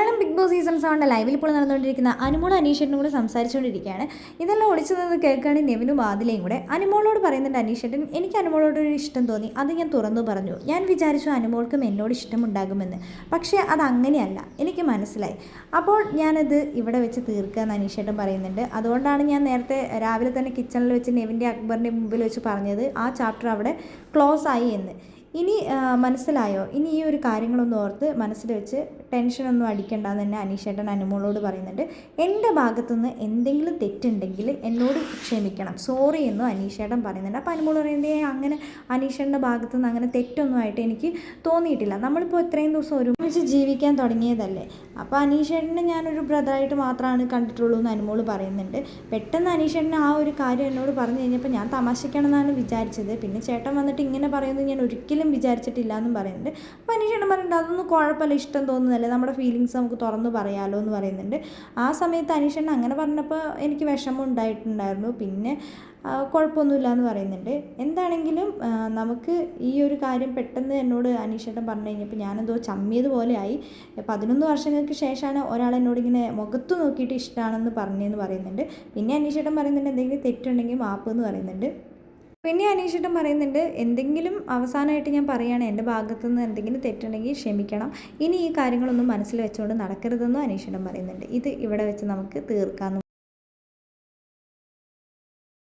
Malayalam big Boss season സെവന്റെ ലൈവിൽ ഇപ്പോൾ നടന്നുകൊണ്ടിരിക്കുന്ന അനുമോൾ അനീഷേട്ടനും കൂടെ സംസാരിച്ചുകൊണ്ടിരിക്കുകയാണ്. ഇതെല്ലാം ഒളിച്ചത് നിന്ന് കേൾക്കുകയാണ് നെവിനും ആദിലയും കൂടെ. അനുമോളോട് പറയുന്നുണ്ട് അനീഷേട്ടൻ എനിക്ക് അനുമോളോട് ഒരു ഇഷ്ടം തോന്നി. അത് ഞാൻ തുറന്നു പറഞ്ഞു. ഞാൻ വിചാരിച്ചു അനുമോൾക്കും എന്നോട് ഇഷ്ടമുണ്ടാകുമെന്ന്. പക്ഷേ അത് അങ്ങനെയല്ല. എനിക്ക് മനസ്സിലായി. അപ്പോൾ ഞാനത് ഇവിടെ വെച്ച് തീർക്കുകയെന്ന് അനീഷേട്ടൻ പറയുന്നുണ്ട്. അതുകൊണ്ടാണ് ഞാൻ നേരത്തെ രാവിലെ തന്നെ കിച്ചണിൽ വെച്ച് നെവിന്റെ അക്ബറിന്റെ മുമ്പിൽ വെച്ച് പറഞ്ഞത് ആ ചാപ്റ്റർ അവിടെ ക്ലോസ് ആയി എന്ന്. ഇനി മനസ്സിലായോ? ഇനി ഈ ഒരു കാര്യങ്ങളൊന്നും ഓർത്ത് മനസ്സിൽ വെച്ച് ടെൻഷനൊന്നും അടിക്കണ്ടെന്ന് തന്നെ അനീഷേട്ടൻ അനുമോളോട് പറയുന്നുണ്ട്. എന്റെ ഭാഗത്തുനിന്ന് എന്തെങ്കിലും തെറ്റുണ്ടെങ്കിൽ എന്നോട് ക്ഷമിക്കണം. സോറി എന്നും അനീഷേട്ടൻ പറയുന്നുണ്ട്. അപ്പോൾ അനുമോൾ പറയുന്നത് "ഏ, അങ്ങനെ അനീഷേട്ടന്റെ ഭാഗത്തുനിന്ന് അങ്ങനെ തെറ്റൊന്നും ആയിട്ട് എനിക്ക് തോന്നിയിട്ടില്ല. നമ്മളിപ്പോൾ ഇത്രയും ദിവസം ഒരുമിച്ച് ജീവിക്കാൻ തുടങ്ങിയതല്ലേ. അപ്പോൾ അനീഷേട്ടനെ ഞാനൊരു ബ്രദറായിട്ട് മാത്രമാണ് കണ്ടിട്ടുള്ളൂ എന്ന് അനുമോൾ പറയുന്നുണ്ട്. പെട്ടെന്ന് അനീഷേട്ടൻ ആ ഒരു കാര്യം എന്നോട് പറഞ്ഞു കഴിഞ്ഞപ്പോൾ ഞാൻ തമാശയ്ക്കാണെന്നാണ് വിചാരിച്ചത്. പിന്നെ ചേട്ടൻ വന്നിട്ട് ഇങ്ങനെ പറയുന്നത് ഞാൻ ഒരിക്കലും വിചാരിച്ചിട്ടില്ല എന്നും പറയുന്നുണ്ട്. അപ്പോൾ അനീഷേട്ടൻ പറയുന്നുണ്ട് അതൊന്നും കുഴപ്പമില്ല ഇഷ്ടം തോന്നുന്നതല്ലേ നമ്മുടെ ഫീലിങ്സ് നമുക്ക് തുറന്ന് പറയാമല്ലോ എന്ന് പറയുന്നുണ്ട്. ആ സമയത്ത് അനീഷൻ അങ്ങനെ പറഞ്ഞപ്പോൾ എനിക്ക് വിഷമം ഉണ്ടായിട്ടുണ്ടായിരുന്നു. പിന്നെ കുഴപ്പമൊന്നുമില്ല എന്ന് പറയുന്നുണ്ട്. എന്താണെങ്കിലും നമുക്ക് ഈ ഒരു കാര്യം പെട്ടെന്ന് എന്നോട് അനീഷേട്ടൻ പറഞ്ഞു കഴിഞ്ഞപ്പോൾ ഞാനെന്തോ ചമ്മിയതുപോലെ ആയി. പതിനൊന്ന് വർഷങ്ങൾക്ക് ശേഷമാണ് ഒരാൾ എന്നോട് ഇങ്ങനെ മുഖത്ത് നോക്കിയിട്ട് ഇഷ്ടമാണെന്ന് പറഞ്ഞതെന്ന് പറയുന്നുണ്ട്. പിന്നെ അനീഷേട്ടൻ പറയുന്നുണ്ട് എന്തെങ്കിലും തെറ്റുണ്ടെങ്കിൽ മാപ്പ് എന്ന് പറയുന്നുണ്ട്. പിന്നെ അനീഷേട്ടൻ പറയുന്നുണ്ട് എന്തെങ്കിലും അവസാനമായിട്ട് ഞാൻ പറയുകയാണ് എന്റെ ഭാഗത്തു നിന്ന് എന്തെങ്കിലും തെറ്റുണ്ടെങ്കിൽ ക്ഷമിക്കണം. ഇനി ഈ കാര്യങ്ങളൊന്നും മനസ്സിൽ വെച്ചുകൊണ്ട് നടക്കരുതെന്നും അനീഷേട്ടൻ പറയുന്നുണ്ട്. ഇത് ഇവിടെ വെച്ച് നമുക്ക് തീർക്കാമെന്ന്